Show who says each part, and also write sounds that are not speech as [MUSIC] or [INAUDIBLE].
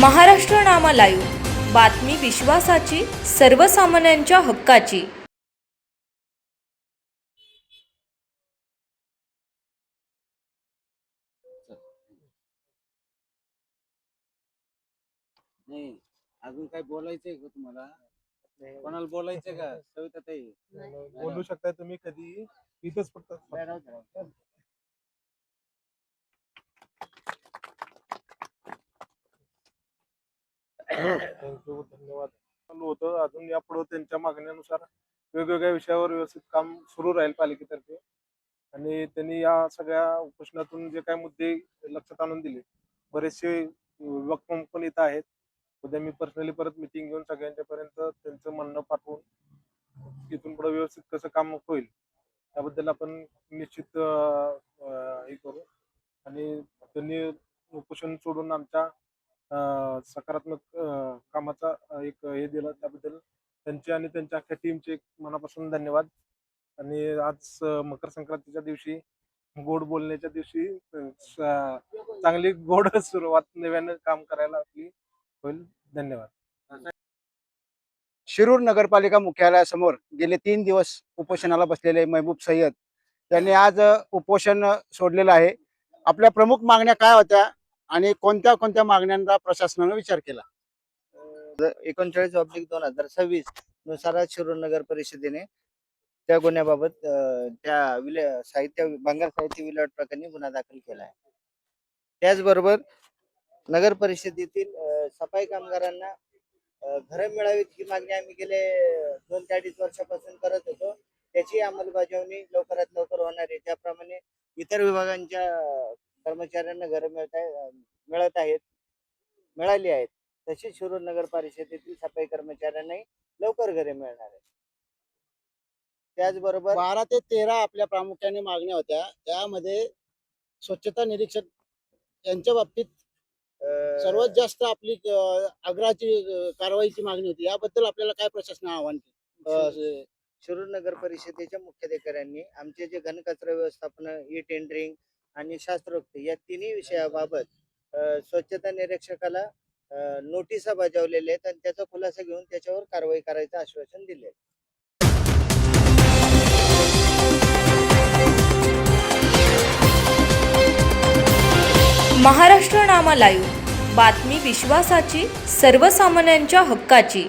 Speaker 1: महाराष्ट्र नामा live बातमी विश्वासाची सर्वसामान्यांच्या हक्काची.
Speaker 2: नाही अजून काय बोलायचंय का तुम्हाला? कोणाला बोलायचंय का? सविता ताई
Speaker 3: बोलू शकताय तुम्ही कधी. इथंच फक्त थँक्यू धन्यवाद. चालू होतं. अजून यापुढे त्यांच्या मागण्यानुसार वेगवेगळ्या विषयावर व्यवस्थित काम सुरू राहील पालिकेतर्फे. आणि त्यांनी या सगळ्या उपोषणातून जे काही मुद्दे लक्षात आणून दिले बरेचसे वक्तम पण इथं आहेत. उद्या मी पर्सनली परत मिटिंग घेऊन सगळ्यांच्या पर्यंत त्यांचं म्हणणं पाठवून इथून पुढे व्यवस्थित कसं काम होईल त्याबद्दल आपण निश्चित हे करू. आणि त्यांनी उपोषण सोडून आमच्या सकारात्मक कामाचा एक हे दिला त्याबद्दल त्यांचे आणि त्यांच्या अख्ख्या टीमचे मनापासून धन्यवाद. आणि आज मकर संक्रांतीच्या दिवशी गोड बोलण्याच्या दिवशी चांगली गोड [LAUGHS] सुरुवात नव्यानं काम करायला आपली होईल. धन्यवाद.
Speaker 4: शिरूर नगरपालिका मुख्यालयासमोर गेले तीन दिवस उपोषणाला बसलेले महबूब सय्यद त्यांनी आज उपोषण सोडलेलं आहे. आपल्या प्रमुख मागण्या काय होत्या? आणि कोणत्या कोणत्या मागण्यांचा प्रशासनानं विचार केला?
Speaker 5: एकोणचाळीस ऑब्लिक दोन हजार सव्वीसनुसार शिरूर नगर परिषदेने त्या गुन्ह्याबाबत त्या विले साहित्य बंगाल साहित्य विल्हेवाट प्रकरणी गुन्हा दाखल केला आहे. त्याचबरोबर नगर परिषदेतील सफाई कामगारांना घरं मिळावीत ही मागणी आम्ही गेले दोन ते अडीच वर्षापासून करत होतो. त्याची अंमलबजावणी लवकरात लवकर होणार आहे. त्याप्रमाणे इतर विभागांच्या कर्मचाऱ्यांना घरं मिळत आहे मिळत आहेत मिळाली आहेत. तशी शिरूर नगर परिषदेतील सफाई कर्मचाऱ्यांनाही लवकर घरे मिळणार आहे त्याचबरोबर
Speaker 4: बारा ते तेरा आपल्या प्रामुख्याने मागण्या होत्या. त्यामध्ये स्वच्छता निरीक्षक यांच्या बाबतीत सर्वात जास्त आपली आग्रहाची कारवाईची मागणी होती. याबद्दल आपल्याला काय प्रशासन आव्हान
Speaker 5: शिरूर नगर परिषदेच्या मुख्याधिकाऱ्यांनी आमचे जे घनकचरा व्यवस्थापन ई टेंडरिंग आणि शास्त्रोक्त या तिन्ही विषयाबाबत अं, स्वच्छता निरीक्षकाला अं, नोटिसा बजावलेल्या आहेत आणि त्याचा खुलासा घेऊन त्याच्यावर कारवाई करायचं आश्वासन दिले आहे.
Speaker 1: महाराष्ट्र नामा लाईव्ह बातमी विश्वासाची सर्वसामान्यांच्या हक्काची